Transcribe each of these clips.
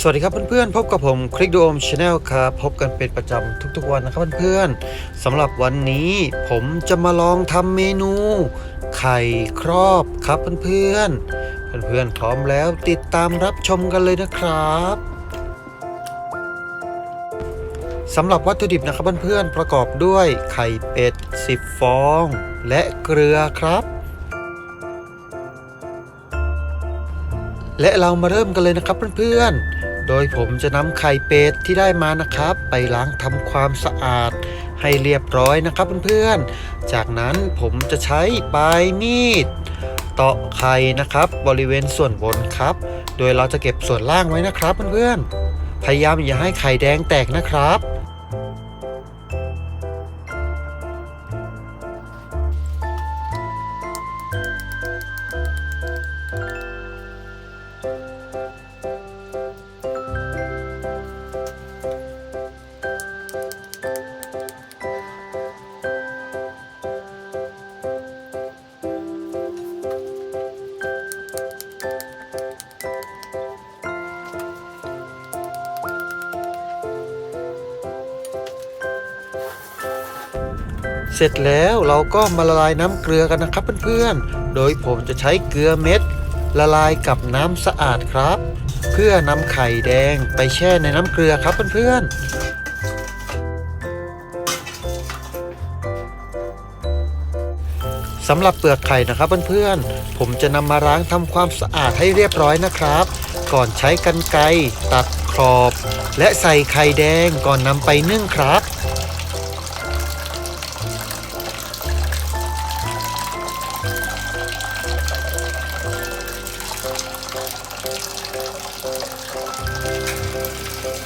สวัสดีครับเพื่อนๆ พบกับผมคลิกดูโอมชาแนลครับพบกันเป็นประจำทุกๆวันนะครับเพื่อนๆสำหรับวันนี้ผมจะมาลองทำเมนู ไข่ครอบครับเพื่อนๆเพื่อนๆพร้อมแล้วติดตามรับชมกันเลยนะครับสำหรับวัตถุดิบนะครับเพื่อนๆประกอบด้วยไข่เป็ด 10 ฟอง และเกลือครับ และเรามาเริ่มกันเลยนะครับเพื่อนๆ โดยผมจะนำไข่เป็ดที่ได้มานะครับ ไปล้างทำความสะอาดให้เรียบร้อยนะครับเพื่อนๆ จากนั้นผมจะใช้ปลายมีดเตาะไข่นะครับ บริเวณส่วนบนครับ โดยเราจะเก็บส่วนล่างไว้นะครับเพื่อนๆ พยายามอย่าให้ไข่แดงแตกนะครับ เสร็จแล้วเราก็มาละลายน้ำเกลือกันนะครับเพื่อนๆ โดยผมจะใช้เกลือเม็ด ละลายกับน้ำสะอาดครับ เพื่อนำไข่แดงไปแช่ในน้ำเกลือครับเพื่อนสำหรับเปลือกไข่นะครับเพื่อนๆ ผมจะนำมาล้างทำความสะอาดให้เรียบร้อยนะครับ ก่อนใช้กรรไกรตัดขอบ และใส่ไข่แดงก่อนนำไปนึ่งครับ Thank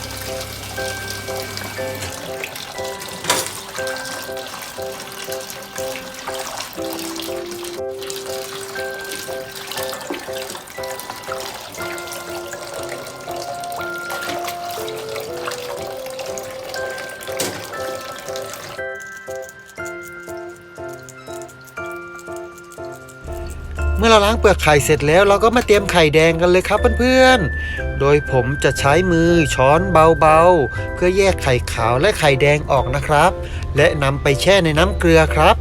you. เมื่อเราล้างเปลือกไข่เสร็จแล้ว เราก็มาเตรียมไข่แดงกันเลยครับเพื่อนๆ โดยผมจะใช้มือช้อนเบาๆ เพื่อแยกไข่ขาวและไข่แดงออกนะครับ และนำไปแช่ในน้ำเกลือครับ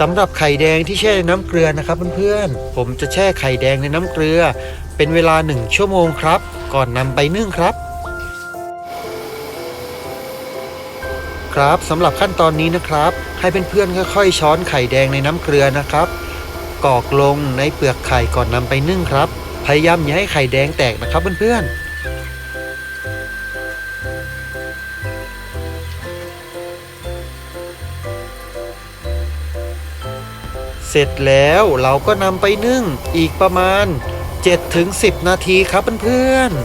สำหรับไข่แดงที่แช่ในน้ำเกลือนะครับเพื่อนๆ ผมจะแช่ไข่แดงในน้ำเกลือ เป็นเวลา 1 ชั่วโมงครับ ก่อนนำไปนึ่งครับ ครับสำหรับขั้นตอนนี้นะครับ ให้เพื่อนๆค่อยๆ ช้อนไข่แดงในน้ำเกลือนะครับกอกลงในเปลือกไข่ก่อนนำไปนึ่งครับ พยายามอย่าให้ไข่แดงแตกนะครับเพื่อนๆ เสร็จแล้วเราก็นำไปนึ่งอีกประมาณ 7-10 นาทีครับเพื่อนๆ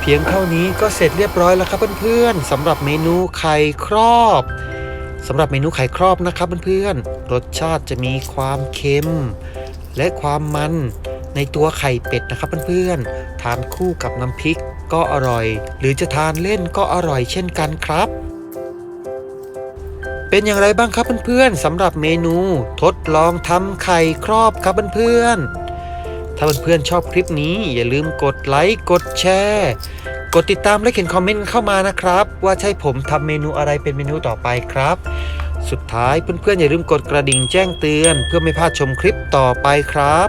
เพียงเท่านี้ก็เสร็จเรียบร้อยแล้วครับเพื่อนๆสำหรับเมนูไข่ครอบสำหรับเมนูไข่ครอบนะครับเพื่อนๆรสชาติจะมีความเค็ม และความมัน ในตัวไข่เป็ดนะครับเพื่อนๆ ทานคู่กับน้ำพริกก็อร่อย หรือจะทานเล่นก็อร่อยเช่นกันครับ เป็นอย่างไรบ้างครับเพื่อนๆสำหรับเมนูทดลองทำไข่ครอบครับเพื่อนๆ ถ้าเพื่อนๆชอบคลิปนี้อย่าลืมกดไลค์กดแชร์กดติดตามและเขียนคอมเมนต์เข้ามานะครับ ว่าใช่ผมทำเมนูอะไรเป็นเมนูต่อไปครับ สุดท้ายเพื่อนๆอย่าลืมกดกระดิ่งแจ้งเตือน เพื่อไม่พลาดชมคลิปต่อไปครับ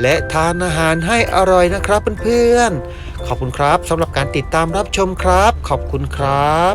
และทานอาหารให้อร่อยนะครับเพื่อนๆขอบคุณครับสำหรับการติดตามรับชมครับ ขอบคุณครับ